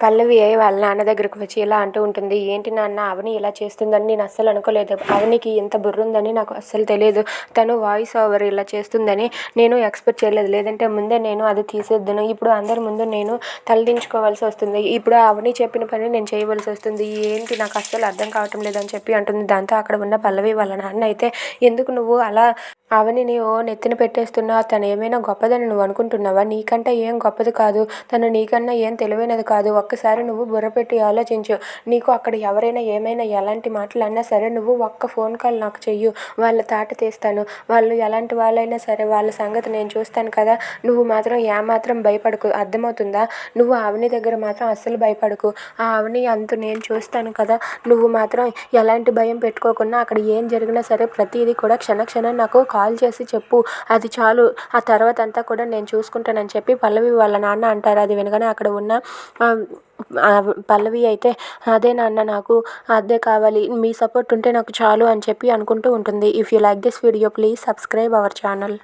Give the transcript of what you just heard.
పల్లవి వాళ్ళ నాన్న దగ్గరకు వచ్చి ఇలా అంటూ ఉంటుంది ఏంటి నాన్న అవని ఇలా చేస్తుందని నేను అస్సలు అనుకోలేదు. అవనికి ఇంత బుర్ర ఉందని నాకు అస్సలు తెలియదు తను వాయిస్ ఓవర్ ఇలా చేస్తుందని నేను ఎక్స్పెక్ట్ చేయలేదు. లేదంటే ముందే నేను అది తీసేద్దును. ఇప్పుడు అందరి ముందు నేను తలదించుకోవాల్సి వస్తుంది. ఇప్పుడు అవని చెప్పిన పని నేను చేయవలసి వస్తుంది. ఏంటి నాకు అస్సలు అర్థం కావటం లేదని చెప్పి అంటుంది. దాంతో అక్కడ ఉన్న పల్లవి వాళ్ళ నాన్న అయితే ఎందుకు నువ్వు అలా అవనిని ఓ నెత్తిన పెట్టేస్తున్నా తను ఏమైనా గొప్పదని నువ్వు అనుకుంటున్నావా? నీకంటే ఏం గొప్పది కాదు. తను నీకన్నా ఏం తెలివైనది కాదు. ఒక్కసారి నువ్వు బుర్ర పెట్టి ఆలోచించు. నీకు అక్కడ ఎవరైనా ఏమైనా ఎలాంటి మాటలు అన్నా సరే నువ్వు ఒక్క ఫోన్ కాల్ నాకు చెయ్యు. వాళ్ళ తాట తీస్తాను. వాళ్ళు ఎలాంటి వాళ్ళైనా సరే వాళ్ళ సంగతి నేను చూస్తాను కదా. నువ్వు మాత్రం ఏమాత్రం భయపడకు. అర్థమవుతుందా? నువ్వు అవని దగ్గర మాత్రం అస్సలు భయపడకు. ఆ అవని అంత నేను చూస్తాను కదా. నువ్వు మాత్రం ఎలాంటి భయం పెట్టుకోకుండా అక్కడ ఏం జరిగినా సరే ప్రతిదీ కూడా క్షణ క్షణం నాకు కాల్ చేసి చెప్పు. అది చాలు. ఆ తర్వాత అంతా కూడా నేను చూసుకుంటానని చెప్పి పల్లవి వాళ్ళ నాన్న అంటారు. అది వినగానే అక్కడ ఉన్న పల్లవి అయితే అదే నాన్న నాకు అదే కావాలి. మీ సపోర్ట్ ఉంటే నాకు చాలు అని చెప్పి అనుకుంటూ ఉంటుంది. If you like this video please subscribe our channel